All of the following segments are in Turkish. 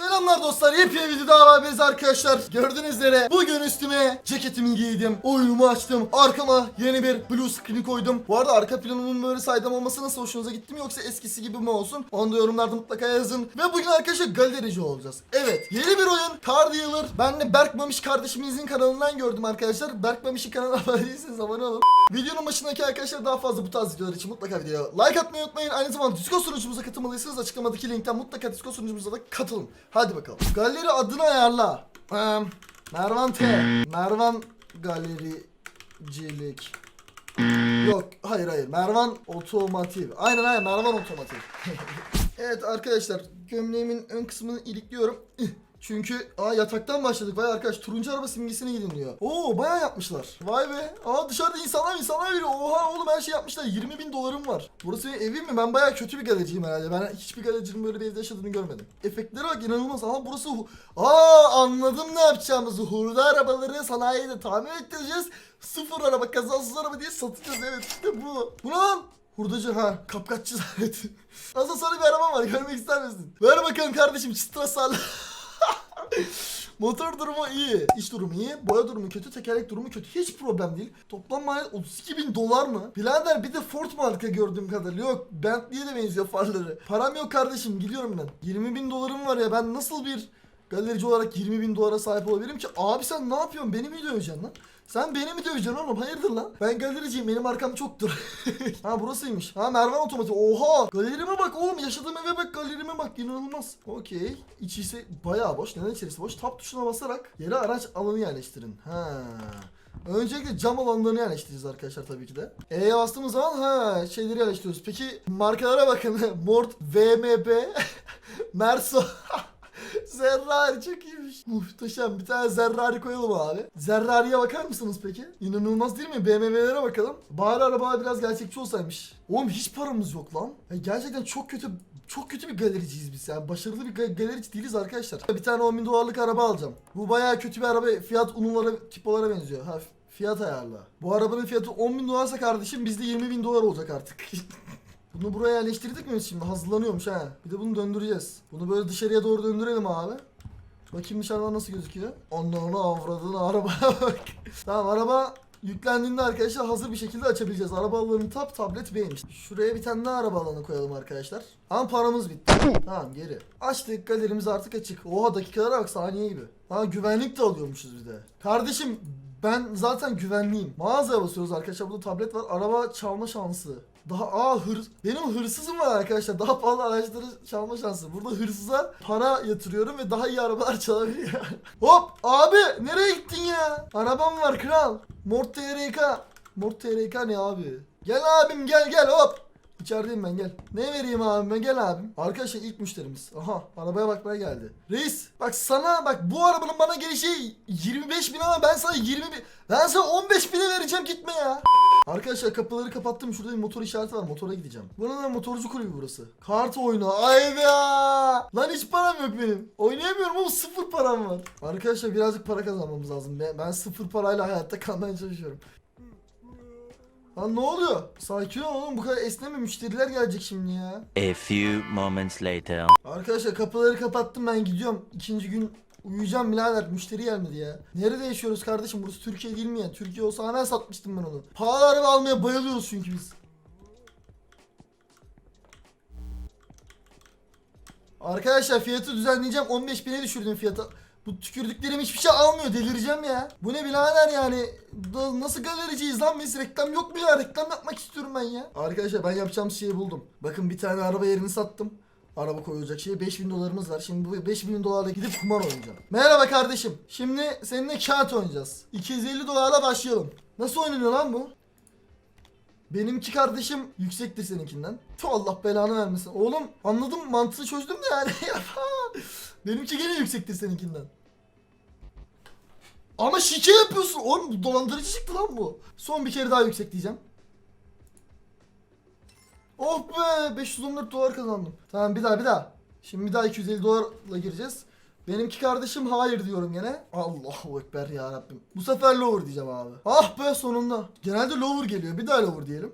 still Selamlar dostlar. Yepyeni video daha beraberiz arkadaşlar. Gördüğünüz üzere bugün üstüme ceketimi giydim. Oyunumu açtım. Arkama yeni bir blue screen koydum. Bu arada arka planımın böyle saydam olması nasıl hoşunuza gitti mi yoksa eskisi gibi mi olsun? Onu da yorumlarda mutlaka yazın. Ve bugün arkadaşlar galerici olacağız. Evet yeni bir oyun. Car Dealer. Ben de Berk Mamiş kardeşimizin kanalından gördüm arkadaşlar. Berk Mamiş'in kanalına abone değilseniz abone olun. Videonun başındaki arkadaşlar daha fazla bu tarz videolar için mutlaka videoya like atmayı unutmayın. Aynı zamanda Discord sunucumuza katılmalıysanız açıklamadaki linkten mutlaka Discord sunucumuza da katılın. Hadi bakalım. Galeri adını ayarla. Ee, Mervan T. Mervan Galericilik. Yok hayır hayır Mervan Otomotiv. Aynen aynen Mervan Otomotiv. evet arkadaşlar gömleğimin ön kısmını ilikliyorum. Çünkü aa yataktan başladık. Vay arkadaş turuncu araba simgesine gidin diyor. Oo bayağı yapmışlar. Vay be. Aa dışarıda insanlar insanlar veriyor. Oha oğlum her şey yapmışlar. 20 bin dolarım var. Burası benim evim mi? Ben bayağı kötü bir galericiyim herhalde. Ben hiçbir galericinin böyle bir evde yaşadığını görmedim. Efektlere bak inanılmaz. Aha burası... Aa anladım ne yapacağımızı. Hurda arabaları sanayide tamir ettireceğiz. Sıfır araba kazasız araba diye satacağız. Evet işte bu. Bu lan? Hurdacı ha kapkaççı zannettim. Aslında sana bir araba var görmek ister misin? Ver bakalım kardeşim çıtıra salla. Motor durumu iyi, iş durumu iyi, boya durumu kötü, tekerlek durumu kötü. Hiç problem değil. Toplam maliyet 32 bin dolar mı? Birader bir de Ford marka gördüğüm kadarıyla. Yok Bentley'e de benziyor farları. Param yok kardeşim gidiyorum ben. 20 bin dolarım var ya ben nasıl bir galerici olarak 20 bin dolara sahip olabilirim ki? Abi sen ne yapıyorsun? Beni mi döveceksin lan? Sen beni mi döveceksin oğlum? Hayırdır lan? Ben galericiyim. Benim arkam çoktur. ha burasıymış. Ha Mervan Otomotiv. Oha! Galerime bak oğlum. Yaşadığım eve bak. Galerime bak. İnanılmaz. Okey. İçisi bayağı boş. Neden içerisi boş? Tap tuşuna basarak yere araç alanı yerleştirin. Ha. Öncelikle cam alanlarını yerleştireceğiz arkadaşlar tabii ki de. E'ye bastığımız zaman ha şeyleri yerleştiriyoruz. Peki markalara bakın. Mort, VMB, Merso. Zerrari çok iyiymiş. Muhteşem. Bir tane Zerrari koyalım abi. Zerrari'ye bakar mısınız peki? İnanılmaz değil mi? BMW'lere bakalım. Bari araba biraz gerçekçi olsaymış. Oğlum hiç paramız yok lan. Ya gerçekten çok kötü çok kötü bir galericiyiz biz yani. Başarılı bir ga- galerici değiliz arkadaşlar. Bir tane 10 bin dolarlık araba alacağım. Bu bayağı kötü bir araba. Fiyat unlulara, tipolara benziyor. Ha, fiyat ayarla. Bu arabanın fiyatı 10 bin dolarsa kardeşim bizde 20 bin dolar olacak artık. Bunu buraya yerleştirdik mi şimdi? Hazırlanıyormuş ha. Bir de bunu döndüreceğiz. Bunu böyle dışarıya doğru döndürelim abi. Bakayım dışarıdan nasıl gözüküyor. Onlarını avradını arabaya bak. tamam araba yüklendiğinde arkadaşlar hazır bir şekilde açabileceğiz. Araba alanı tap tablet B'ymiş. Şuraya bir tane daha araba alanı koyalım arkadaşlar. Ama paramız bitti. tamam geri. Açtık galerimiz artık açık. Oha dakikalara bak saniye gibi. Ha güvenlik de alıyormuşuz bir de. Kardeşim ben zaten güvenliyim. Mağazaya basıyoruz arkadaşlar. Burada tablet var. Araba çalma şansı. Daha aa hırs benim hırsızım var arkadaşlar. Daha pahalı araçları çalma şansı. Burada hırsıza para yatırıyorum ve daha iyi arabalar çalabiliyor. Hop abi nereye gittin ya? Arabam var kral. Mort TRK. Mort TRK ne abi? Gel abim gel gel hop. İçerideyim ben gel. Ne vereyim abime gel abim. Arkadaşlar ilk müşterimiz. Aha arabaya bakmaya geldi. Reis bak sana bak bu arabanın bana gelişi 25 bin ama ben sana 20 bin. Ben sana 15 bine vereceğim gitme ya. Arkadaşlar kapıları kapattım. Şurada bir motor işareti var. Motora gideceğim. Buranın da motorcu kulübü burası. Kart oyunu. Ay be ya. Lan hiç param yok benim. Oynayamıyorum ama sıfır param var. Arkadaşlar birazcık para kazanmamız lazım. Ben, ben sıfır parayla hayatta kalmaya çalışıyorum. Lan ne oluyor? Sakin ol oğlum bu kadar esneme müşteriler gelecek şimdi ya. A few moments later. Arkadaşlar kapıları kapattım ben gidiyorum. İkinci gün uyuyacağım birader müşteri gelmedi ya. Nerede yaşıyoruz kardeşim burası Türkiye değil mi ya? Türkiye olsa hemen satmıştım ben onu. Pahalı araba almaya bayılıyoruz çünkü biz. Arkadaşlar fiyatı düzenleyeceğim 15 bine düşürdüm fiyatı. Bu tükürdüklerim hiçbir şey almıyor delireceğim ya. Bu ne birader yani nasıl galericiyiz lan biz reklam yok mu ya reklam yapmak istiyorum ben ya. Arkadaşlar ben yapacağım şeyi buldum. Bakın bir tane araba yerini sattım. Araba koyulacak şey 5000 dolarımız var. Şimdi bu 5000 dolarla gidip kumar oynayacağım. Merhaba kardeşim. Şimdi seninle kağıt oynayacağız. 250 dolarla başlayalım. Nasıl oynanıyor lan bu? Benimki kardeşim yüksektir seninkinden. Tu Allah belanı vermesin. Oğlum anladım mantığını çözdüm de yani. Benimki gene yüksektir seninkinden. Ama şike yapıyorsun. Oğlum dolandırıcı çıktı lan bu. Son bir kere daha yüksek diyeceğim. Oh be 514 dolar kazandım. Tamam bir daha bir daha. Şimdi bir daha 250 dolarla gireceğiz. Benimki kardeşim hayır diyorum gene. Allahu ekber ya Rabbim. Bu sefer lower diyeceğim abi. Ah be sonunda. Genelde lower geliyor. Bir daha lower diyelim.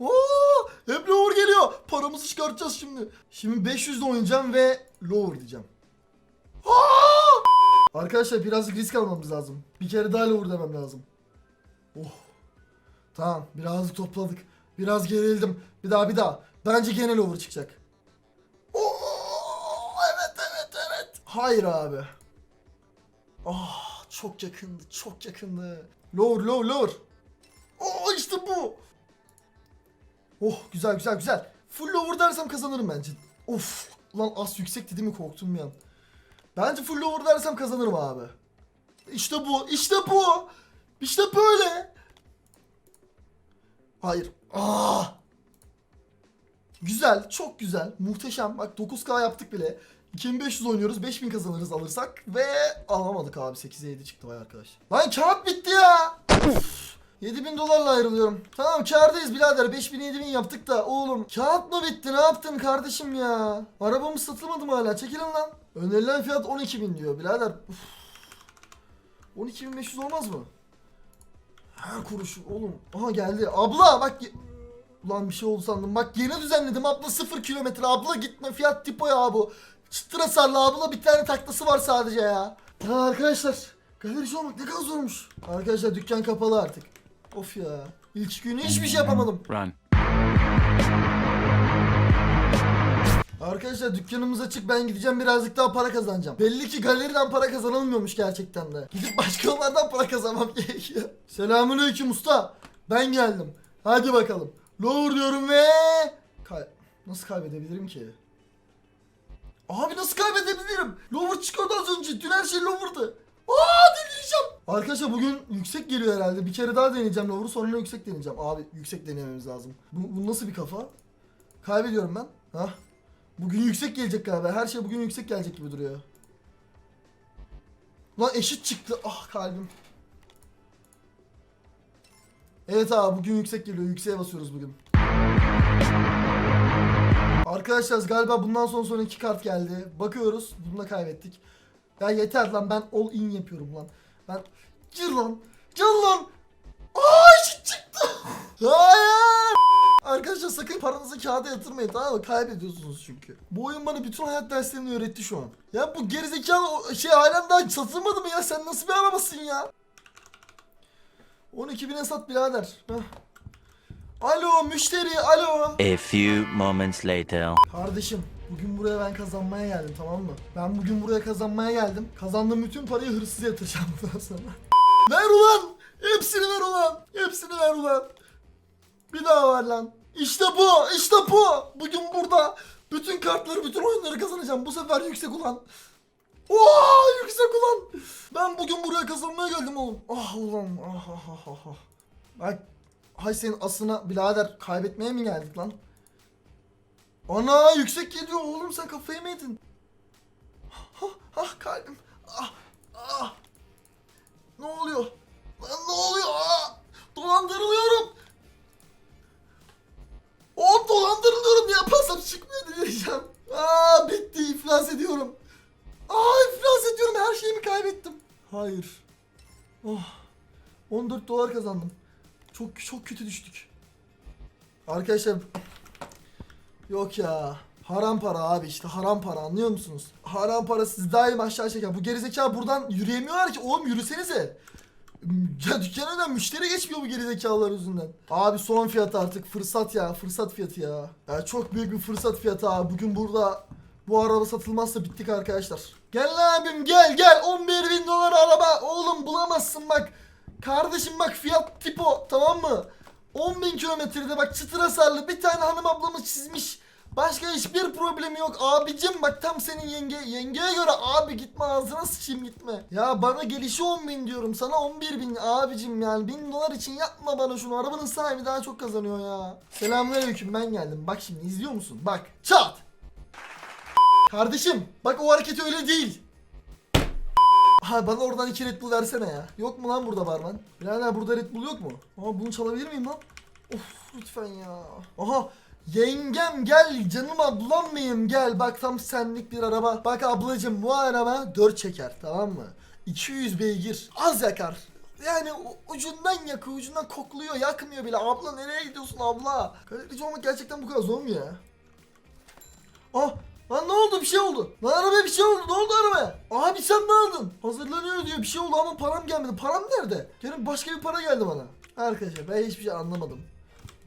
Oo, hep lower geliyor. Paramızı çıkartacağız şimdi. Şimdi 500'de oynayacağım ve lower diyeceğim. Aa! Arkadaşlar birazcık risk almamız lazım. Bir kere daha lower demem lazım. Oh. Tamam birazcık topladık. Biraz gerildim. Bir daha bir daha. Bence gene lower çıkacak. Oo, evet evet evet. Hayır abi. Ah çok yakındı çok yakındı. Lower lower lower. Oo işte bu. Oh güzel güzel güzel. Full lower dersem kazanırım bence. Of lan az yüksek dedi mi korktum bir an. Bence full lower dersem kazanırım abi. İşte bu işte bu. İşte böyle. Hayır. Aa! Güzel, çok güzel, muhteşem. Bak 9K yaptık bile. 2500 oynuyoruz, 5000 kazanırız alırsak ve alamadık abi. 8'e 7 çıktı vay arkadaş. Lan kağıt bitti ya. Üf, 7000 dolarla ayrılıyorum. Tamam kârdayız birader. 5000 7000 yaptık da oğlum. Kağıt mı bitti? Ne yaptın kardeşim ya? Arabamız satılmadı mı hala? Çekilin lan. Önerilen fiyat 12000 diyor birader. Uf. 12500 olmaz mı? Her kuruş oğlum. Aha geldi. Abla bak. ye- Ulan bir şey oldu sandım. Bak yeni düzenledim abla 0 kilometre. Abla gitme fiyat tipo ya bu. Çıtıra sarla abla bir tane taklası var sadece ya. Ya arkadaşlar. Galerici olmak ne kadar zormuş. Arkadaşlar dükkan kapalı artık. Of ya. İlk günü hiçbir şey yapamadım. Run. Arkadaşlar dükkanımız açık ben gideceğim birazcık daha para kazanacağım. Belli ki galeriden para kazanılmıyormuş gerçekten de. Gidip başka yollardan para kazanmam gerekiyor. Selamünaleyküm usta. Ben geldim. Hadi bakalım. Lower diyorum ve... Kay... Nasıl kaybedebilirim ki? Abi nasıl kaybedebilirim? Lower çıkıyordu az önce. Dün her şey lower'dı. Aa deneyeceğim. Arkadaşlar bugün yüksek geliyor herhalde. Bir kere daha deneyeceğim lower'ı sonra yüksek deneyeceğim. Abi yüksek denememiz lazım. Bu, bu nasıl bir kafa? Kaybediyorum ben. Hah. Bugün yüksek gelecek galiba. Her şey bugün yüksek gelecek gibi duruyor. Lan eşit çıktı. Ah kalbim. Evet abi bugün yüksek geliyor. Yükseğe basıyoruz bugün. Arkadaşlar galiba bundan sonra sonra iki kart geldi. Bakıyoruz. Bunu da kaybettik. Ya yeter lan ben all in yapıyorum lan. Ben gir lan. Gir lan. Aa eşit çıktı. Hayır. Arkadaşlar sakın paranızı kağıda yatırmayın tamam mı? Kaybediyorsunuz çünkü. Bu oyun bana bütün hayat derslerini öğretti şu an. Ya bu gerizekalı şey halen daha satılmadı mı ya? Sen nasıl bir arabasın ya? 12 bine sat birader. Heh. Alo müşteri alo. A few moments later. Kardeşim bugün buraya ben kazanmaya geldim tamam mı? Ben bugün buraya kazanmaya geldim. Kazandığım bütün parayı hırsıza yatıracağım bundan sonra. ver ulan! Hepsini ver ulan! Hepsini ver ulan! Bir daha ver lan. İşte bu! işte bu! Bugün burada bütün kartları, bütün oyunları kazanacağım. Bu sefer yüksek ulan. Oo yüksek ulan. Ben bugün buraya kazanmaya geldim oğlum. Ah ulan. Ah ah ah ah. ah. Bak. Hay senin asına birader kaybetmeye mi geldik lan? Ana yüksek geliyor oğlum sen kafayı mı yedin? Ah, ah kalbim. Ah, ah. Ne oluyor? Lan ne oluyor? Ah, dolandırılıyorum. Diyeceğim. Aa bitti iflas ediyorum. Aa iflas ediyorum her şeyimi kaybettim. Hayır. Oh. 14 dolar kazandım. Çok çok kötü düştük. Arkadaşlar Yok ya. Haram para abi işte haram para anlıyor musunuz? Haram para sizi daim aşağı çeker. Bu gerizekalı buradan yürüyemiyorlar ki. Oğlum yürüsenize. Ya dükkan önden müşteri geçmiyor bu gerizekalılar yüzünden. Abi son fiyat artık fırsat ya fırsat fiyatı ya. Ya çok büyük bir fırsat fiyatı abi. Bugün burada bu araba satılmazsa bittik arkadaşlar. Gel lan abim gel gel 11 bin dolar araba. Oğlum bulamazsın bak. Kardeşim bak fiyat tipo tamam mı? 10 bin kilometrede bak çıtır hasarlı bir tane hanım ablamız çizmiş. Başka hiçbir problemi yok abicim bak tam senin yenge yengeye göre abi gitme ağzına sıçayım gitme. Ya bana gelişi 10 bin diyorum sana 11 bin abicim yani 1000 dolar için yapma bana şunu arabanın sahibi daha çok kazanıyor ya. Selamünaleyküm ben geldim bak şimdi izliyor musun bak çat. Kardeşim bak o hareket öyle değil. Ha bana oradan iki Red Bull versene ya. Yok mu lan burada barman? Birader burada Red Bull yok mu? Aa bunu çalabilir miyim lan? Of lütfen ya. Aha yengem gel canım ablam mıyım gel bak tam senlik bir araba. Bak ablacım bu araba 4 çeker tamam mı? 200 beygir az yakar. Yani ucundan yakıyor ucundan kokluyor yakmıyor bile. Abla nereye gidiyorsun abla? Kalorici olmak gerçekten bu kadar zor mu ya? Ah Lan ne oldu bir şey oldu. Lan arabaya bir şey oldu. Ne oldu arabaya? Abi sen ne aldın? Hazırlanıyor diyor bir şey oldu ama param gelmedi. Param nerede? Gene başka bir para geldi bana. Arkadaşlar ben hiçbir şey anlamadım.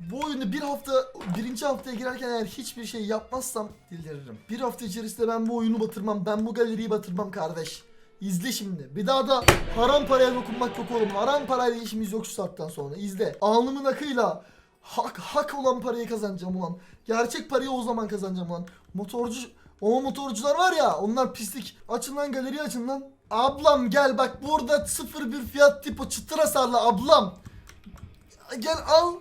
Bu oyunda bir hafta, birinci haftaya girerken eğer hiçbir şey yapmazsam deliririm. Bir hafta içerisinde ben bu oyunu batırmam, ben bu galeriyi batırmam kardeş. İzle şimdi. Bir daha da haram paraya dokunmak yok oğlum. Haram parayla işimiz yok şu saatten sonra. İzle. Alnımın akıyla hak, hak olan parayı kazanacağım ulan. Gerçek parayı o zaman kazanacağım ulan. Motorcu, o motorcular var ya onlar pislik. Açın lan galeriyi açın lan. Ablam gel bak burada sıfır bir fiyat tipo çıtır hasarlı ablam. Gel al.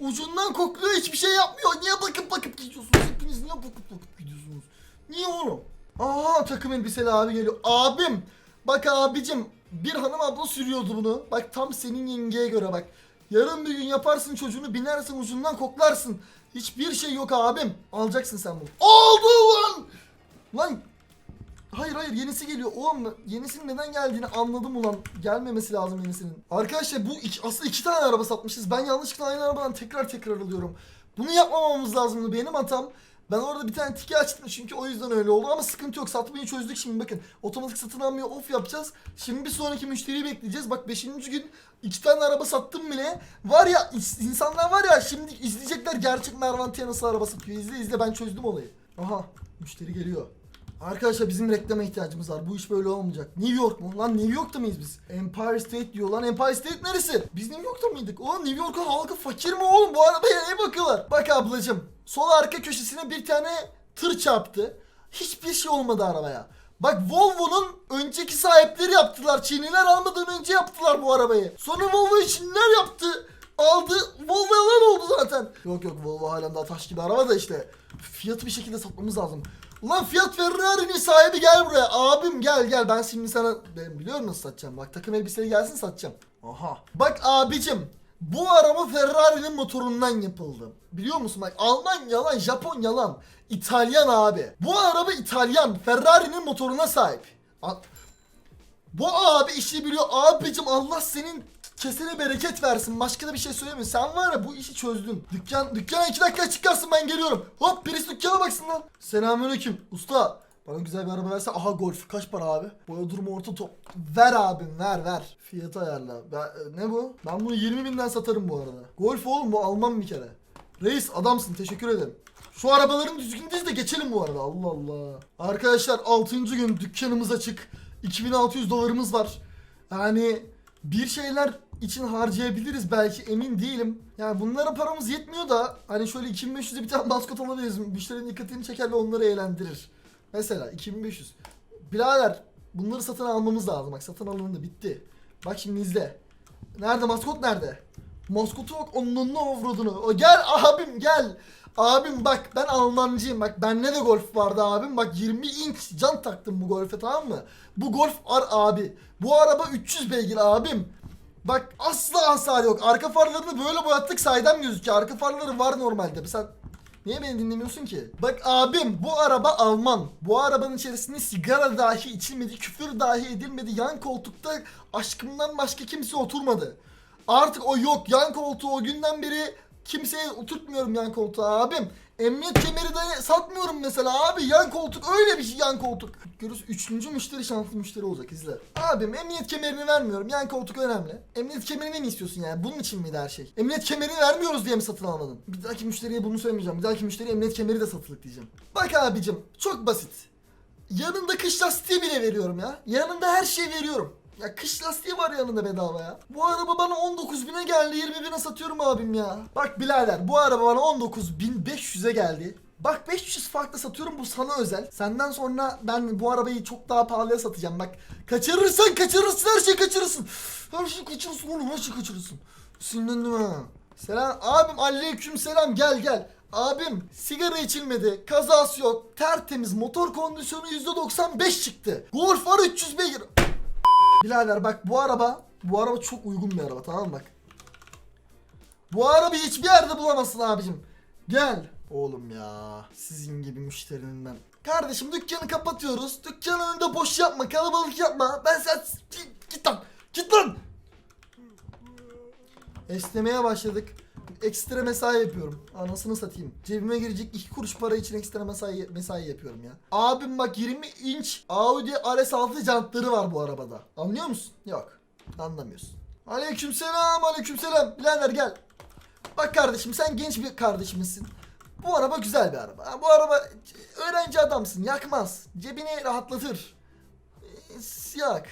Ucundan kokluyor hiçbir şey yapmıyor. Niye bakıp bakıp gidiyorsunuz? Hepiniz niye bakıp bakıp gidiyorsunuz? Niye oğlum? Aa takım elbiseli abi geliyor. Abim. Bak abicim. Bir hanım abla sürüyordu bunu. Bak tam senin yengeye göre bak. Yarın bir gün yaparsın çocuğunu binersin ucundan koklarsın. Hiçbir şey yok abim. Alacaksın sen bunu. Oldu lan. Lan Hayır hayır yenisi geliyor. Oğlum yenisinin neden geldiğini anladım ulan. Gelmemesi lazım yenisinin. Arkadaşlar bu iki, aslında iki tane araba satmışız. Ben yanlışlıkla aynı arabadan tekrar tekrar alıyorum. Bunu yapmamamız lazımdı benim hatam. Ben orada bir tane tiki açtım çünkü o yüzden öyle oldu ama sıkıntı yok satmayı çözdük şimdi bakın otomatik satın almayı off yapacağız şimdi bir sonraki müşteriyi bekleyeceğiz bak 5. gün iki tane araba sattım bile var ya insanlar var ya şimdi izleyecekler gerçek Mervantiye nasıl araba satıyor izle izle ben çözdüm olayı aha müşteri geliyor Arkadaşlar bizim reklama ihtiyacımız var. Bu iş böyle olmayacak. New York mu? Lan New York'ta mıyız biz? Empire State diyor lan. Empire State neresi? Biz New York'ta mıydık? Oğlum New York'un halkı fakir mi oğlum? Bu arabaya ne bakıyorlar? Bak ablacım. Sol arka köşesine bir tane tır çarptı. Hiçbir şey olmadı arabaya. Bak Volvo'nun önceki sahipleri yaptılar. Çinliler almadan önce yaptılar bu arabayı. Sonra Volvo'yu Çinliler yaptı. Aldı. Volvo yalan oldu zaten. Yok yok Volvo halen daha taş gibi araba da işte. Fiyatı bir şekilde satmamız lazım. Ulan Fiat Ferrari'nin sahibi gel buraya. Abim gel gel ben şimdi sana ben biliyorum nasıl satacağım. Bak takım elbiseli gelsin satacağım. Aha. Bak abicim bu araba Ferrari'nin motorundan yapıldı. Biliyor musun bak Alman yalan, Japon yalan. İtalyan abi. Bu araba İtalyan. Ferrari'nin motoruna sahip. A- bu abi işi biliyor. Abicim Allah senin kesene bereket versin. Başka da bir şey söylemiyorum. Sen var ya bu işi çözdün. Dükkan dükkana iki dakika çıkarsın ben geliyorum. Hop birisi dükkana baksın lan. Selamünaleyküm. Usta. Bana güzel bir araba verse aha golf kaç para abi? Boya durumu orta top. Ver abim ver ver. Fiyatı ayarla. Ben, e, ne bu? Ben bunu 20 binden satarım bu arada. Golf oğlum bu almam bir kere. Reis adamsın teşekkür ederim. Şu arabaların düzgün diz de geçelim bu arada. Allah Allah. Arkadaşlar 6. gün dükkanımız açık. 2600 dolarımız var. Yani bir şeyler için harcayabiliriz belki emin değilim. Yani bunlara paramız yetmiyor da hani şöyle 2500'e bir tane maskot alabiliriz. Müşterinin dikkatini çeker ve onları eğlendirir. Mesela 2500. Birader bunları satın almamız lazım. Bak satın alındı bitti. Bak şimdi izle. Nerede maskot nerede? Maskotu bak onun avradını. Gel abim gel. Abim bak ben Almancıyım bak bende de golf vardı abim bak 20 inç can taktım bu golfe tamam mı? Bu golf ar abi. Bu araba 300 beygir abim. Bak asla hasar yok. Arka farlarını böyle boyattık saydam gözüküyor. Arka farları var normalde. Sen niye beni dinlemiyorsun ki? Bak abim bu araba Alman. Bu arabanın içerisinde sigara dahi içilmedi, küfür dahi edilmedi. Yan koltukta aşkımdan başka kimse oturmadı. Artık o yok. Yan koltuğu o günden beri kimseye oturtmuyorum yan koltuğa abim. Emniyet kemeri de satmıyorum mesela abi. Yan koltuk öyle bir şey yan koltuk. Görüyorsun üçüncü müşteri şanslı müşteri olacak izle. Abim emniyet kemerini vermiyorum. Yan koltuk önemli. Emniyet kemerini mi istiyorsun yani? Bunun için miydi her şey? Emniyet kemerini vermiyoruz diye mi satın almadın? Bir dahaki müşteriye bunu söylemeyeceğim. Bir dahaki müşteriye emniyet kemeri de satılık diyeceğim. Bak abicim çok basit. Yanında kış lastiği bile veriyorum ya. Yanında her şeyi veriyorum. Ya kış lastiği var yanında bedava ya. Bu araba bana 19 bine geldi 20 bine satıyorum abim ya. Bak birader bu araba bana 19.500'e geldi. Bak 500 farklı satıyorum bu sana özel. Senden sonra ben bu arabayı çok daha pahalıya satacağım. Bak kaçırırsan kaçırırsın her şeyi kaçırırsın. Her şeyi kaçırırsın oğlum her şeyi kaçırırsın. Sinirlendim ha. Selam abim aleyküm selam gel gel. Abim sigara içilmedi, kazası yok, tertemiz motor kondisyonu %95 çıktı. Golf var 300 beygir. Birader bak bu araba, bu araba çok uygun bir araba tamam bak. Bu arabayı hiçbir yerde bulamazsın abicim. Gel. Oğlum ya sizin gibi müşterinin. Kardeşim dükkanı kapatıyoruz. Dükkanın önünde boş yapma, kalabalık yapma. Ben sen git lan, git lan. Esnemeye başladık. Ekstra mesai yapıyorum. Anasını satayım. Cebime girecek iki kuruş para için ekstra mesai mesai yapıyorum ya. Abim bak 20 inç Audi RS6 jantları var bu arabada. Anlıyor musun? Yok. Anlamıyorsun. Aleykümselam, aleykümselam. Birader gel. Bak kardeşim sen genç bir kardeşimizsin. Bu araba güzel bir araba. Bu araba öğrenci adamsın. Yakmaz. Cebini rahatlatır. Ee, Yak.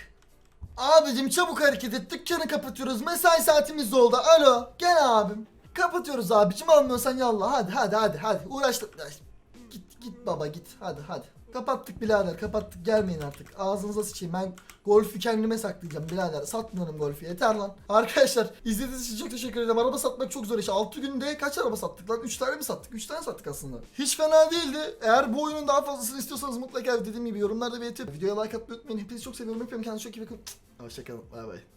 Abicim çabuk hareket et. Dükkanı kapatıyoruz. Mesai saatimiz doldu. Alo. Gel abim. Kapatıyoruz abicim. Almıyorsan yallah. Hadi hadi hadi hadi. Uğraştık. Git git baba git. Hadi hadi. Kapattık birader kapattık gelmeyin artık. Ağzınıza sıçayım ben golfü kendime saklayacağım birader. Satmıyorum golfü yeter lan. Arkadaşlar izlediğiniz için çok teşekkür ederim. Araba satmak çok zor iş. 6 günde kaç araba sattık lan? 3 tane mi sattık? 3 tane sattık aslında. Hiç fena değildi. Eğer bu oyunun daha fazlasını istiyorsanız mutlaka dediğim gibi yorumlarda belirtip videoya like atmayı unutmayın. Hepinizi çok seviyorum. Öpüyorum kendinize çok iyi bakın. Hoşçakalın. Bay bay.